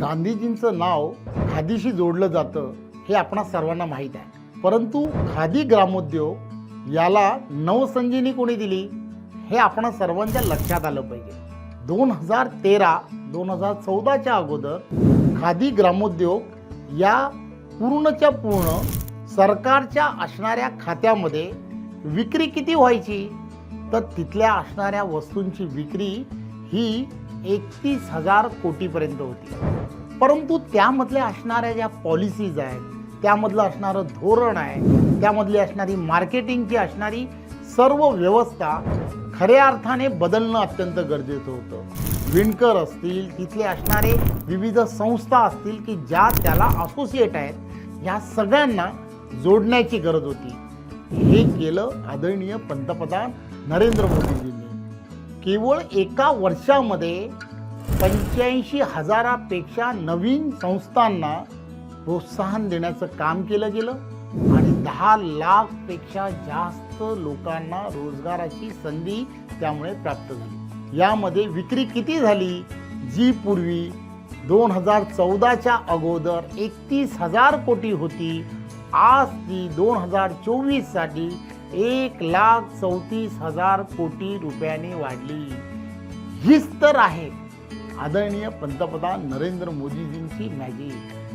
गांधीजींचं नाव खादीशी जोडलं जातं हे आपणा सर्वांना माहीत आहे. परंतु खादी ग्रामोद्योग याला नवसंजीवनी कोणी दिली? हे आपण सर्वांच्या लक्षात आलं पाहिजे. दोन हजार तेरा दोन हजार चौदाच्या अगोदर खादी ग्रामोद्योग या पूर्णच्या पूर्ण सरकारच्या असणाऱ्या खात्यामध्ये विक्री किती व्हायची? तर तिथल्या असणाऱ्या वस्तूंची विक्री ही एकतीस हजार कोटीपर्यंत होती. परंतु त्यामधल्या असणाऱ्या ज्या पॉलिसीज आहेत त्यामधलं असणारं धोरण आहे त्यामधली असणारी मार्केटिंगची असणारी सर्व व्यवस्था खऱ्या अर्थाने बदलणं अत्यंत गरजेचं होतं. विणकर असतील तिथले असणारे विविध संस्था असतील की ज्या त्याला असोसिएट आहेत ह्या सगळ्यांना जोडण्याची गरज होती. हे केलं आदरणीय पंतप्रधान नरेंद्र मोदीजींनी. केवळ एका वर्षामध्ये पंच्याऐंशी हजारापेक्षा नवीन संस्थांना प्रोत्साहन देण्याचं काम केलं गेलं आणि दहा लाखपेक्षा जास्त लोकांना रोजगाराची संधी त्यामुळे प्राप्त झाली. यामध्ये विक्री किती झाली? जी पूर्वी दोन हजार चौदाच्या अगोदर एकतीस हजार कोटी होती आज ती दोन हजार चोवीससाठी एक लाख चौतीस हजार कोटी रुपयाने वाढली. हीच तर आहे. आदरणीय पंतप्रधान नरेंद्र मोदीजींची मॅजिक.